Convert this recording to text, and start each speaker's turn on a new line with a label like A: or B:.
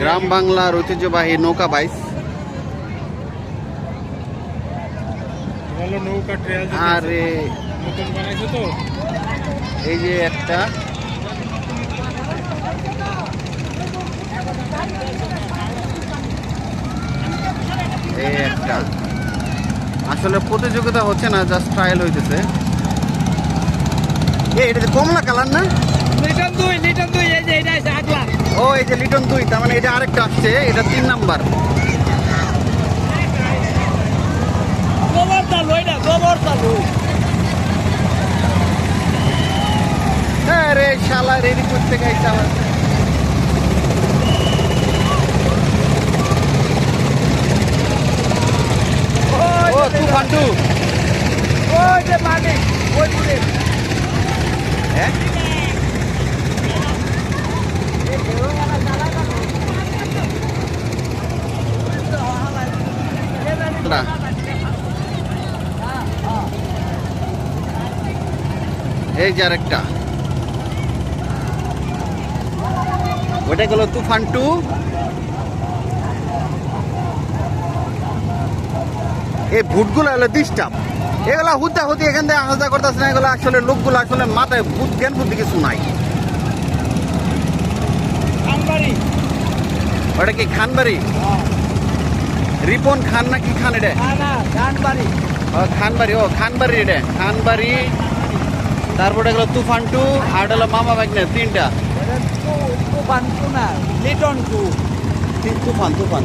A: গ্রাম বাংলার ঐতিহ্যবাহী নৌকা বাইস। আর এই যে একটা। এই একটা। আসলে প্রতিযোগিতা হচ্ছে না জাস্ট ট্রায়াল হইতেছে। এটা কমলা কালার না?
B: এই যে
A: লিটন দুই তার মানে এটা আরেকটা আসছে এটা তিন নাম্বার। হ্যাঁ রে শালা রেডি করতে গাই ও টু।
B: ওই যে মানে ওই পুরে
A: হ্যাঁ না। এই যে আরেকটা। ওটা গেল তুফান টু। এই ভুটগুলো হলো ডিস্টার্ব এগুলা হুদ্দা হুদি এখান থেকে আলাদা করতেছে না এগুলো আসলে লোকগুলো আসলে মাথায় ভূত জ্ঞান বুদ্ধি কিছু নাই। ওটা কি খানবাড়ি? রিপন খান না কি খান এটা? খানবাড়ি। ও খানবাড়ি এটা। খানবাড়ি তারপরে গেল তুফান টু আর হলো মামা ভাগ্নে তিনটা।
B: তুফান টু না লিটন টু।
A: তিন তুফান তুফান।